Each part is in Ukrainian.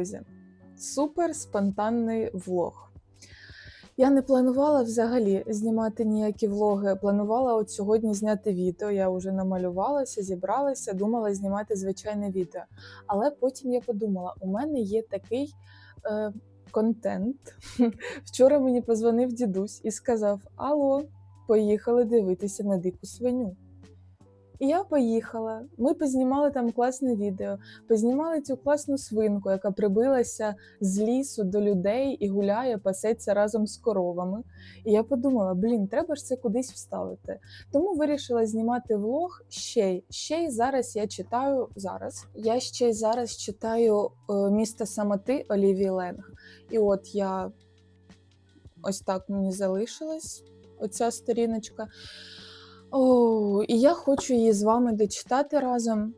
друзі, супер спонтанний влог. Я не планувала взагалі знімати ніякі влоги. Планувала от сьогодні зняти відео. Я вже намалювалася, зібралася, думала знімати звичайне відео. Але потім я подумала: у мене є такий е, контент. Вчора мені позвонив дідусь і сказав: Алло, поїхали дивитися на дику свиню. І я поїхала. Ми познімали там класне відео, познімали цю класну свинку, яка прибилася з лісу до людей і гуляє, пасеться разом з коровами. І я подумала: блін, треба ж це кудись вставити. Тому вирішила знімати влог ще й ще й зараз. Я читаю зараз. Я ще й зараз читаю е, місто самоти Олівії Ленг. І от я ось так мені залишилась оця сторіночка. О, і я хочу її з вами дочитати разом.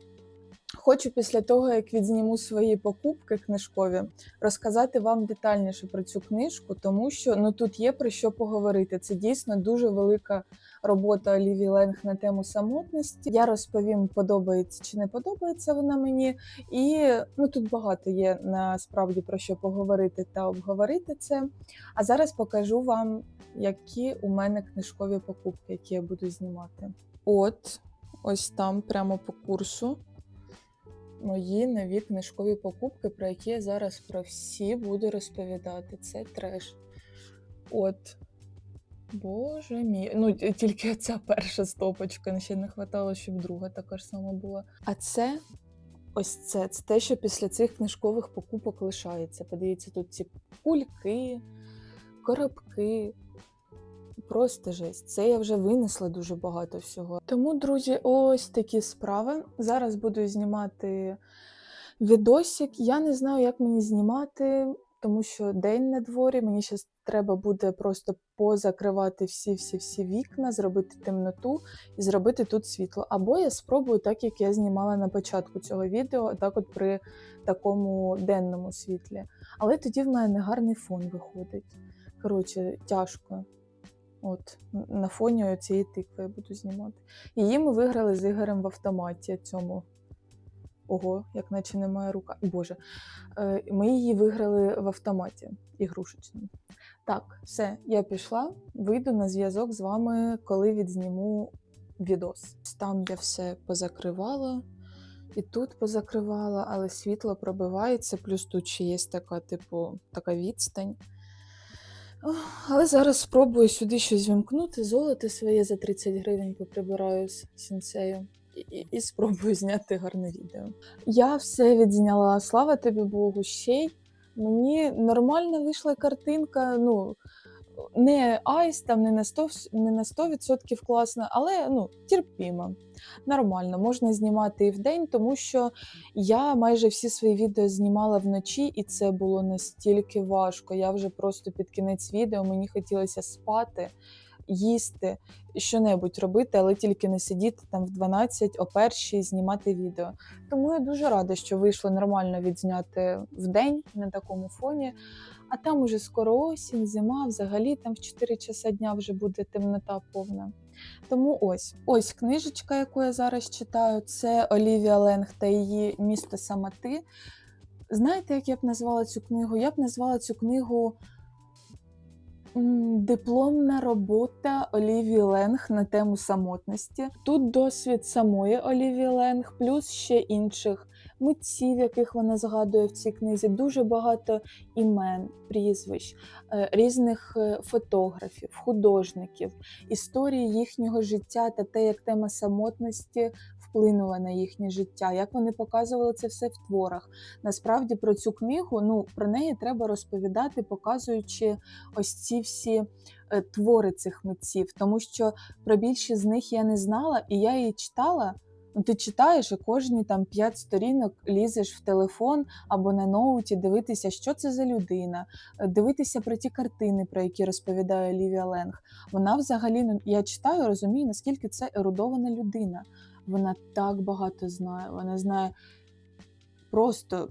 Хочу після того, як відзніму свої покупки книжкові, розказати вам детальніше про цю книжку, тому що ну тут є про що поговорити. Це дійсно дуже велика робота Олівії Ленг на тему самотності. Я розповім, подобається чи не подобається вона мені. І ну тут багато є насправді про що поговорити та обговорити це. А зараз покажу вам, які у мене книжкові покупки, які я буду знімати. От, ось там, прямо по курсу мої нові книжкові покупки, про які я зараз про всі буду розповідати. Це треш. От. Боже мій. Ну, тільки ця перша стопочка. Ще не хватало, щоб друга така ж сама була. А це ось це. Це те, що після цих книжкових покупок лишається. Подивіться, тут ці кульки, коробки. Просто жесть. Це я вже винесла дуже багато всього. Тому, друзі, ось такі справи. Зараз буду знімати відосик. Я не знаю, як мені знімати, тому що день на дворі. Мені зараз треба буде просто позакривати всі-всі-всі вікна, зробити темноту і зробити тут світло. Або я спробую так, як я знімала на початку цього відео, так от при такому денному світлі. Але тоді в мене гарний фон виходить. Коротше, тяжко. От, на фоні цієї тикви я буду знімати. Її ми виграли з Ігорем в автоматі цьому. Ого, як наче немає рука. Боже. Е, Ми її виграли в автоматі ігрушечному. Так, все, я пішла, вийду на зв'язок з вами, коли відзніму відос. Там я все позакривала, і тут позакривала, але світло пробивається, плюс тут ще є така, типу, така відстань. Але зараз спробую сюди щось вімкнути, золото своє за 30 гривень поприбираю з сінцею і, і спробую зняти гарне відео. Я все відзняла, слава тобі Богу, ще й мені нормально вийшла картинка. Ну, не айс, там не на 100, вс- не на 100% класно, але ну, терпімо. Нормально, можна знімати і в день, тому що я майже всі свої відео знімала вночі, і це було настільки важко. Я вже просто під кінець відео мені хотілося спати, їсти, що-небудь робити, але тільки не сидіти там в 12 о першій знімати відео. Тому я дуже рада, що вийшло нормально відзняти вдень на такому фоні. А там уже скоро осінь, зима, взагалі там в 4 часа дня вже буде темнота повна. Тому ось ось книжечка, яку я зараз читаю, це Олівія Ленг та її місто самоти. Знаєте, як я б назвала цю книгу? Я б назвала цю книгу Дипломна робота Олівії Ленг на тему самотності. Тут досвід самої Олівії Ленг, плюс ще інших митців, яких вона згадує в цій книзі. Дуже багато імен, прізвищ, е, різних е, фотографів, художників, історії їхнього життя та те, як тема самотності вплинула на їхнє життя, як вони показували це все в творах. Насправді про цю книгу, ну про неї треба розповідати, показуючи ось ці всі е, твори цих митців, тому що про більшість з них я не знала, і я її читала. Ну, ти читаєш і кожні там п'ять сторінок лізеш в телефон або на ноуті, дивитися, що це за людина, е, дивитися про ті картини, про які розповідає Лівія Ленг. Вона взагалі ну, я читаю, розумію, наскільки це ерудована людина. Вона так багато знає. Вона знає просто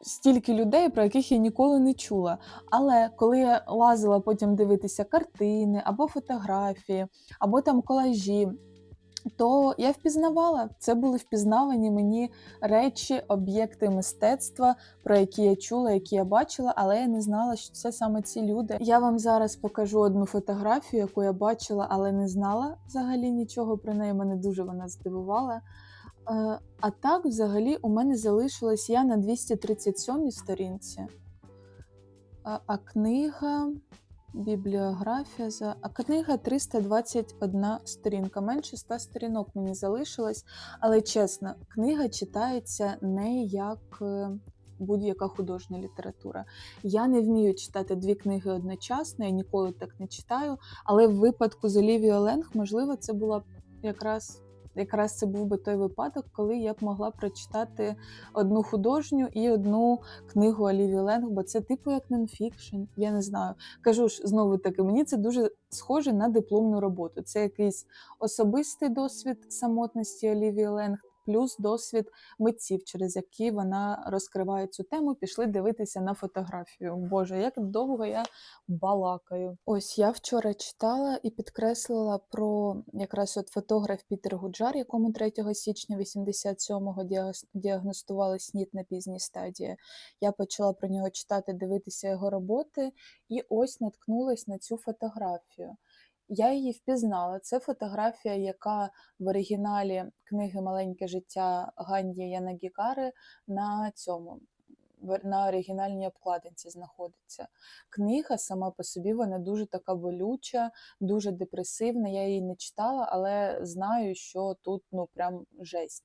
стільки людей, про яких я ніколи не чула. Але коли я лазила потім дивитися картини або фотографії, або там колажі. То я впізнавала. Це були впізнавані мені речі, об'єкти мистецтва, про які я чула, які я бачила, але я не знала, що це саме ці люди. Я вам зараз покажу одну фотографію, яку я бачила, але не знала взагалі нічого про неї. Мене дуже вона здивувала. Е, А так, взагалі, у мене залишилась я на 237 сторінці. А, а книга. Бібліографія за. А книга 321 сторінка. Менше 100 сторінок мені залишилось. Але чесно, книга читається не як е, будь-яка художня література. Я не вмію читати дві книги одночасно, я ніколи так не читаю. Але в випадку з Олівією Ленг, можливо, це була якраз. Якраз це був би той випадок, коли я б могла прочитати одну художню і одну книгу Оліві Ленг, бо це типу як нонфікшн, я не знаю. Кажу ж знову таки, мені це дуже схоже на дипломну роботу. Це якийсь особистий досвід самотності Олівії Ленг, плюс досвід митців, через які вона розкриває цю тему. Пішли дивитися на фотографію. Боже, як довго я балакаю. Ось я вчора читала і підкреслила про якраз от фотограф Пітер Гуджар, якому 3 січня 87-го діагос- діагностували СНІД на пізній стадії. Я почала про нього читати, дивитися його роботи, і ось наткнулась на цю фотографію. Я її впізнала. Це фотографія, яка в оригіналі книги Маленьке життя Ганді Янагікари на цьому на оригінальній обкладинці знаходиться. Книга сама по собі вона дуже така болюча, дуже депресивна. Я її не читала, але знаю, що тут ну прям жесть.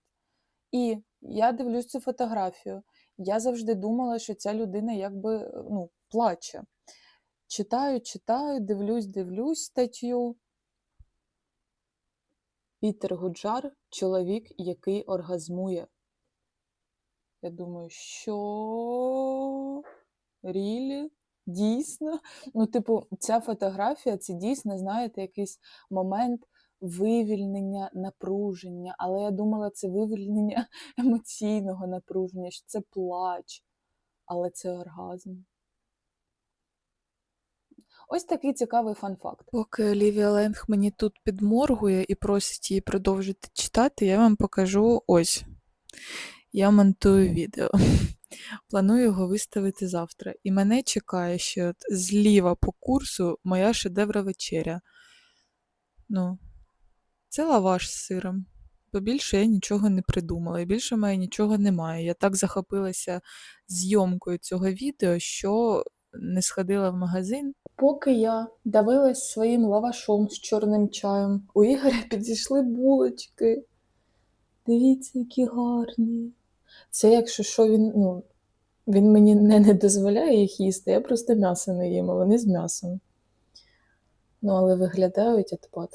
І я дивлюсь цю фотографію. Я завжди думала, що ця людина якби ну, плаче. Читаю, читаю, дивлюсь, дивлюсь статтю. Пітер Гуджар чоловік, який оргазмує. Я думаю, що Рілі? Дійсно? Ну, типу, ця фотографія це дійсно, знаєте, якийсь момент вивільнення напруження. Але я думала, це вивільнення емоційного напруження, що це плач, але це оргазм. Ось такий цікавий фан-факт. Поки Олівія Ленг мені тут підморгує і просить її продовжити читати, я вам покажу ось. Я монтую відео. Планую його виставити завтра. І мене чекає ще от зліва по курсу моя шедевра вечеря. Ну, це лаваш з сиром. Бо більше я нічого не придумала, і більше в мене нічого немає. Я так захопилася зйомкою цього відео, що не сходила в магазин. Поки я давилась своїм лавашом з чорним чаєм, у Ігоря підійшли булочки. Дивіться, які гарні. Це якщо що він, ну, він мені не, не дозволяє їх їсти, я просто м'ясо не їм, а вони з м'ясом. Ну, але виглядають отпад.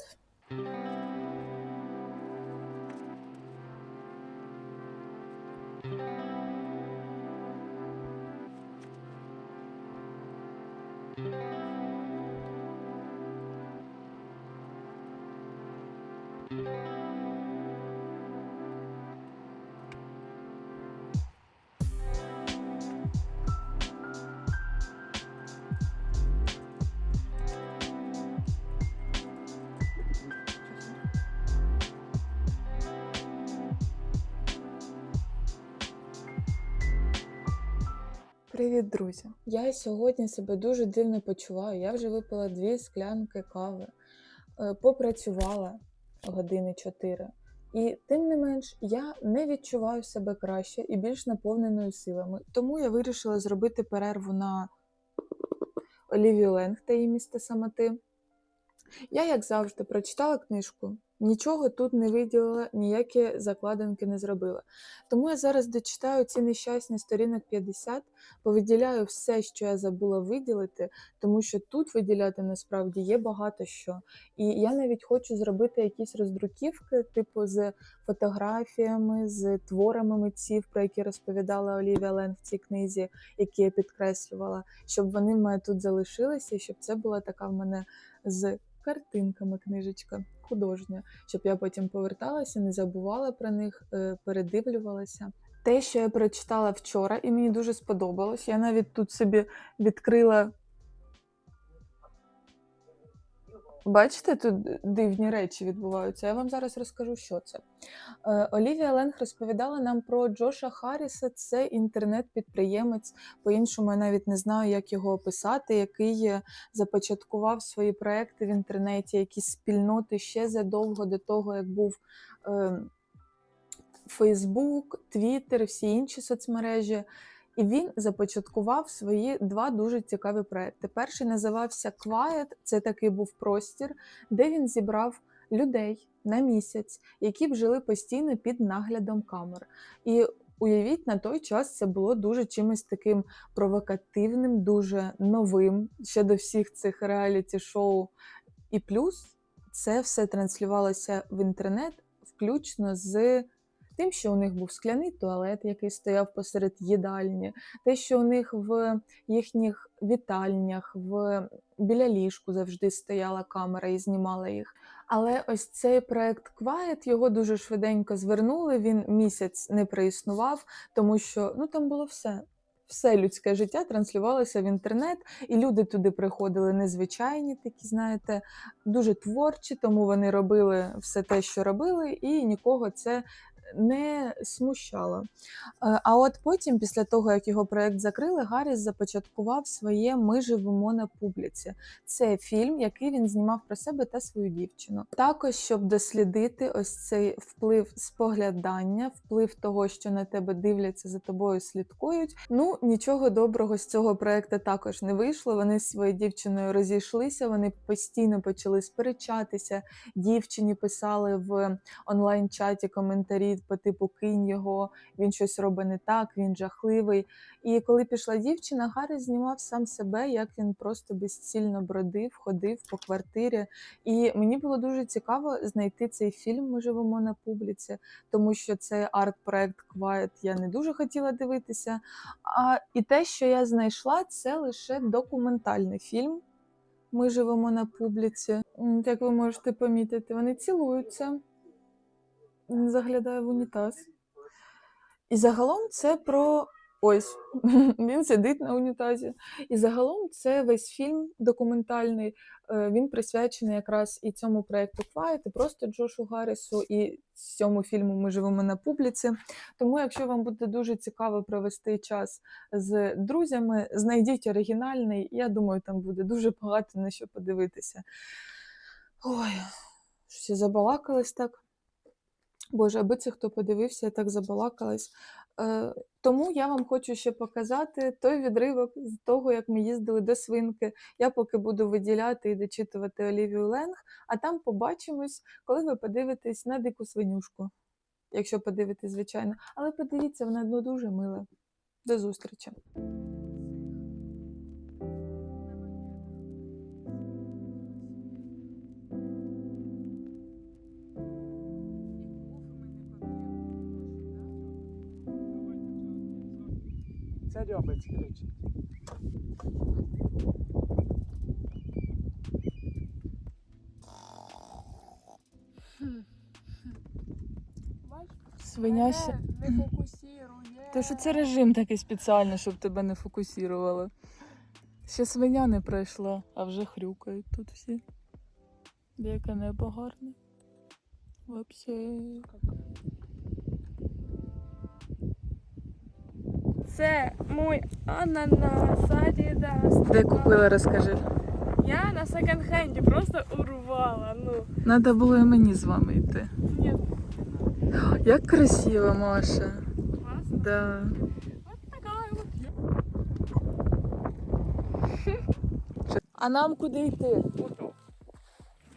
Привіт, друзі! Я сьогодні себе дуже дивно почуваю. Я вже випила дві склянки кави, е, попрацювала години чотири. І тим не менш, я не відчуваю себе краще і більш наповненою силами. Тому я вирішила зробити перерву на Олівію Ленг та її місто самоти. Я, як завжди, прочитала книжку, нічого тут не виділила, ніякі закладинки не зробила. Тому я зараз дочитаю ці нещасні сторінок 50, повиділяю все, що я забула виділити, тому що тут виділяти насправді є багато що. І я навіть хочу зробити якісь роздруківки, типу з фотографіями, з творами митців, про які розповідала Олівія Лен в цій книзі, які я підкреслювала, щоб вони в мене тут залишилися, щоб це була така в мене з картинками книжечка художня, щоб я потім поверталася, не забувала про них, е, передивлювалася. Те, що я прочитала вчора, і мені дуже сподобалось. Я навіть тут собі відкрила Бачите, тут дивні речі відбуваються. Я вам зараз розкажу, що це. Е, Олівія Ленг розповідала нам про Джоша Харріса. Це інтернет-підприємець. По-іншому я навіть не знаю, як його описати, який е, започаткував свої проекти в інтернеті, якісь спільноти ще задовго до того, як був е, Фейсбук, Твіттер, всі інші соцмережі. І він започаткував свої два дуже цікаві проекти. Перший називався Quiet, це такий був простір, де він зібрав людей на місяць, які б жили постійно під наглядом камер. І уявіть, на той час це було дуже чимось таким провокативним, дуже новим ще до всіх цих реаліті-шоу. І плюс це все транслювалося в інтернет, включно з тим, що у них був скляний туалет, який стояв посеред їдальні, те, що у них в їхніх вітальнях, в біля ліжку завжди стояла камера і знімала їх. Але ось цей проект Quiet, його дуже швиденько звернули. Він місяць не проіснував, тому що ну там було все. Все людське життя транслювалося в інтернет, і люди туди приходили незвичайні, такі, знаєте, дуже творчі, тому вони робили все те, що робили, і нікого це не смущало. Е, А от потім, після того, як його проект закрили, Гарріс започаткував своє Ми живемо на публіці. Це фільм, який він знімав про себе та свою дівчину. Також, щоб дослідити ось цей вплив споглядання, вплив того, що на тебе дивляться, за тобою слідкують. Ну нічого доброго з цього проекту також не вийшло. Вони з своєю дівчиною розійшлися. Вони постійно почали сперечатися. Дівчині писали в онлайн-чаті коментарі по типу кинь його, він щось робить не так, він жахливий. І коли пішла дівчина, Гаррі знімав сам себе, як він просто безцільно бродив, ходив по квартирі. І мені було дуже цікаво знайти цей фільм. Ми живемо на публіці, тому що цей арт-проект Quiet я не дуже хотіла дивитися. А і те, що я знайшла, це лише документальний фільм. Ми живемо на публіці. Як ви можете помітити, вони цілуються. Він заглядає в унітаз. І загалом це про. Ось він сидить на унітазі. І загалом це весь фільм документальний. е, Він присвячений якраз і цьому проекту Quiet, і просто Джошу Гаррісу, і цьому фільму Ми живемо на публіці. Тому, якщо вам буде дуже цікаво провести час з друзями, знайдіть оригінальний. Я думаю, там буде дуже багато на що подивитися. Ой, щось я забалакалась так. Боже, аби це хто подивився, я так забалакалась. Е, тому я вам хочу ще показати той відривок з того, як ми їздили до свинки. Я поки буду виділяти і дочитувати Олівію Ленг, а там побачимось, коли ви подивитесь на дику свинюшку. Якщо подивитесь, звичайно. Але подивіться, вона ну, дуже мила. До зустрічі. Це кричить. Свиня ще. Не фокусирує. Та що це режим такий спеціальний, щоб тебе не фокусувало. Ще свиня не пройшла, а вже хрюкають тут всі. Яке небо гарне. Вообще. Це мой ананас, адідас. Де купила, розкажи. Я на секонд-хенді просто урвала. Ну, Надо було і мені з вами йти. ні, Як красиво, Маша. класно. Да. А нам куди йти? Ото.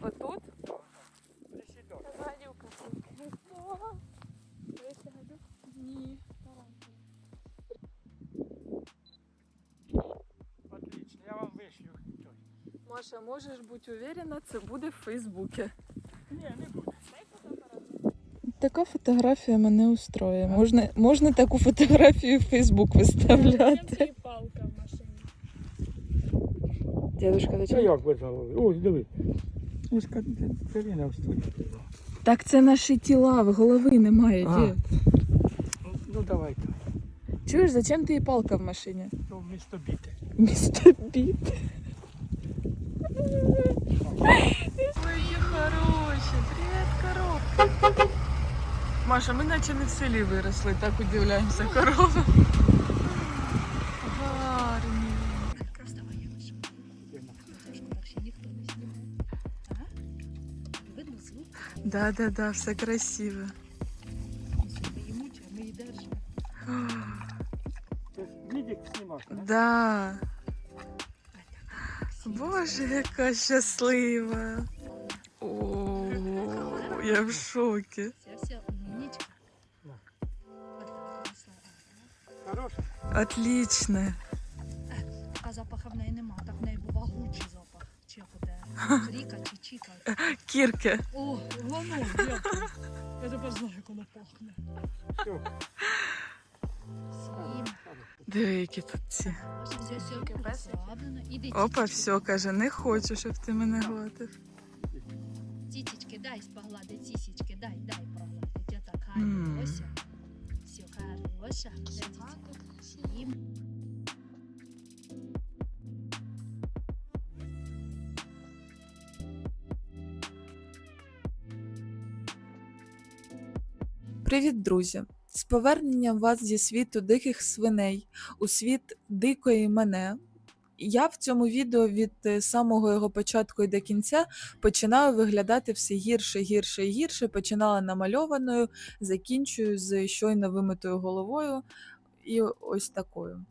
Отут? Присідок. Гадюка. Дивися, гадюка? Ні. Отлично, я вам вишлю. той. Маша, можеш бути уверена, це буде в Фейсбуці. Ні, не буде. Така фотографія мене устроює. Можна, можна таку фотографію в Фейсбук виставляти. Палка в машині. Це як ви завели? Ось, диви. Ось Каріна стоїть. Так це наші тіла, в голови немає. А. Ну, ну давайте. Чуєш, зачем ти і палка в машині? Ну, місто біти. Місто біт. Ой, які хороші, привіт, коробки. Маша, ми наче не в селі виросли, так удивляємося коровам. Гарні. Доставай, я ваша. Трошки так ще ніхто не знімає. А? Видно звук? Да, да, да, все красиво. Ми їмуть, а ми її держимо. Це відик знімав, так? Да. Боже, яка щаслива. О, я в шокі. Отлично. А запаха в неї нема, так в неї був вагучий запах. Чи як оте? Ріка чи Чіка. Кірки. О, воно, дякую. Я тепер знаю, як воно пахне. Все. Всім. Диви, які тут ці. Опа, все, каже, не хочу, щоб ти мене гладив. Тітечки, дай погладить, сісечки, дай, дай погладить. Я так хороша. Все хороша. Привіт, друзі! З поверненням вас зі світу диких свиней у світ дикої мене. Я в цьому відео від е, самого його початку і до кінця починаю виглядати все гірше, гірше і гірше. Починала намальованою, закінчую з щойно вимитою головою і ось такою.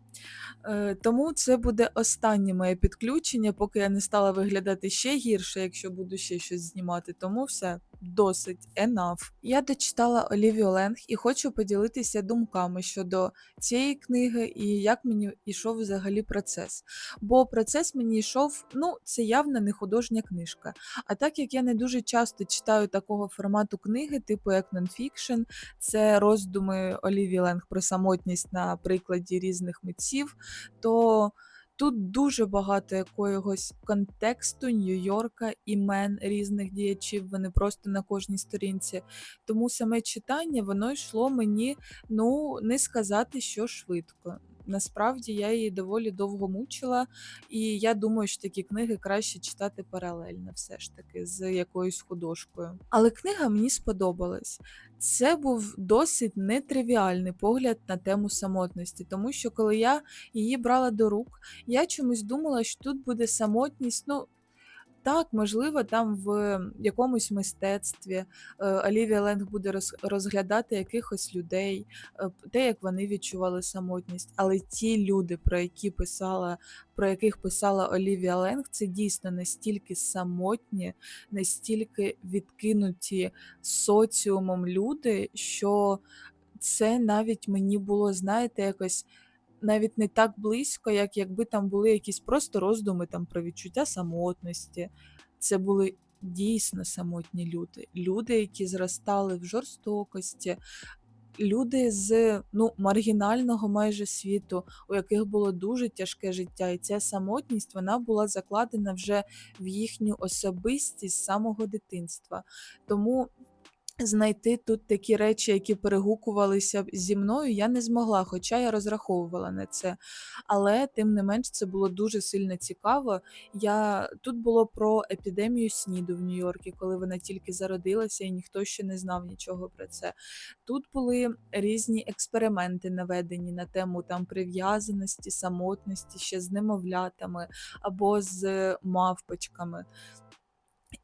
Е, Тому це буде останнє моє підключення, поки я не стала виглядати ще гірше, якщо буду ще щось знімати. Тому все досить enough. Я дочитала Олівію Ленг і хочу поділитися думками щодо цієї книги і як мені йшов взагалі процес. Бо процес мені йшов, ну, це явно не художня книжка. А так як я не дуже часто читаю такого формату книги, типу як нонфікшн, це роздуми Олівії Ленг про самотність на прикладі різних митців, то тут дуже багато якогось контексту Нью-Йорка, імен різних діячів, вони просто на кожній сторінці. Тому саме читання воно йшло мені, ну, не сказати, що швидко. Насправді я її доволі довго мучила, і я думаю, що такі книги краще читати паралельно, все ж таки, з якоюсь художкою. Але книга мені сподобалась. Це був досить нетривіальний погляд на тему самотності, тому що коли я її брала до рук, я чомусь думала, що тут буде самотність. Ну так, можливо, там в якомусь мистецтві е, Олівія Ленг буде роз- розглядати якихось людей, е, те, як вони відчували самотність. Але ті люди, про які писала, про яких писала Олівія Ленг, це дійсно настільки самотні, настільки відкинуті соціумом люди, що це навіть мені було, знаєте, якось навіть не так близько, як якби там були якісь просто роздуми там про відчуття самотності. Це були дійсно самотні люди. Люди, які зростали в жорстокості, люди з ну, маргінального майже світу, у яких було дуже тяжке життя. І ця самотність вона була закладена вже в їхню особистість з самого дитинства. Тому знайти тут такі речі, які перегукувалися зі мною, я не змогла, хоча я розраховувала на це. Але тим не менш це було дуже сильно цікаво. Я тут було про епідемію сніду в Нью-Йорку, коли вона тільки зародилася, і ніхто ще не знав нічого про це. Тут були різні експерименти наведені на тему там прив'язаності, самотності ще з немовлятами або з мавпочками.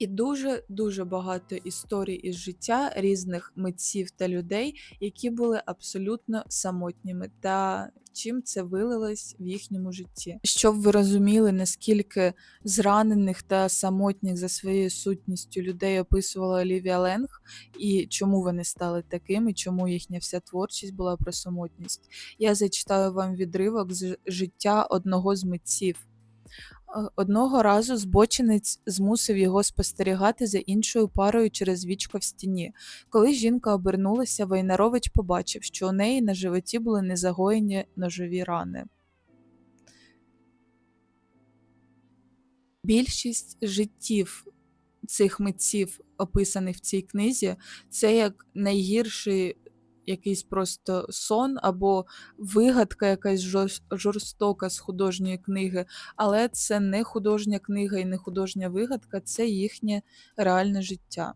І дуже дуже багато історій із життя різних митців та людей, які були абсолютно самотніми, та чим це вилилось в їхньому житті. Щоб ви розуміли, наскільки зранених та самотніх за своєю сутністю людей описувала Олівія Ленг, і чому вони стали такими, чому їхня вся творчість була про самотність. Я зачитаю вам відривок з життя одного з митців. Одного разу збочинець змусив його спостерігати за іншою парою через вічко в стіні. Коли жінка обернулася, Войнарович побачив, що у неї на животі були незагоєні ножові рани. Більшість життів цих митців, описаних в цій книзі, це як найгірший якийсь просто сон або вигадка якась жорстока з художньої книги, але це не художня книга і не художня вигадка, це їхнє реальне життя.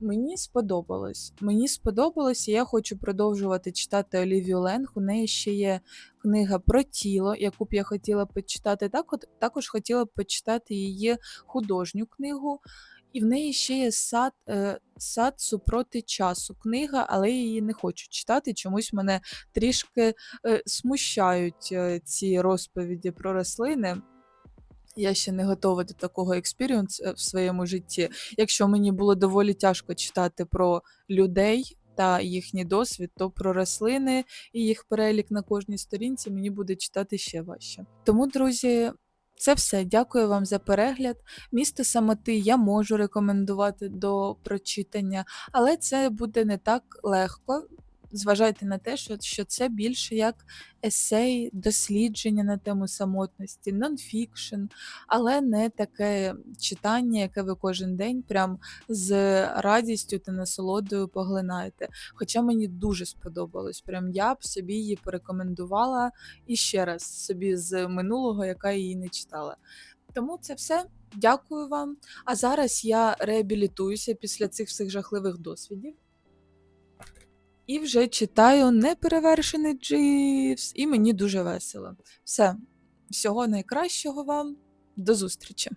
Мені сподобалось. Мені сподобалось, і я хочу продовжувати читати Олівію Ленг. У неї ще є книга про тіло, яку б я хотіла почитати. Так, от, також хотіла б почитати її художню книгу. І в неї ще є сад, е, сад супроти часу. Книга, але я її не хочу читати. Чомусь мене трішки е, смущають е, ці розповіді про рослини. Я ще не готова до такого експіріенс в своєму житті. Якщо мені було доволі тяжко читати про людей та їхній досвід, то про рослини і їх перелік на кожній сторінці мені буде читати ще важче. Тому, друзі, це все. Дякую вам за перегляд. Місто самоти я можу рекомендувати до прочитання, але це буде не так легко. Зважайте на те, що, що це більше як есей, дослідження на тему самотності, нонфікшн, але не таке читання, яке ви кожен день прям з радістю та насолодою поглинаєте. Хоча мені дуже сподобалось, прям я б собі її порекомендувала і ще раз собі з минулого, яка її не читала. Тому це все. Дякую вам. А зараз я реабілітуюся після цих всіх жахливих досвідів. І вже читаю неперевершений Дживс, і мені дуже весело. Все, всього найкращого вам, до зустрічі!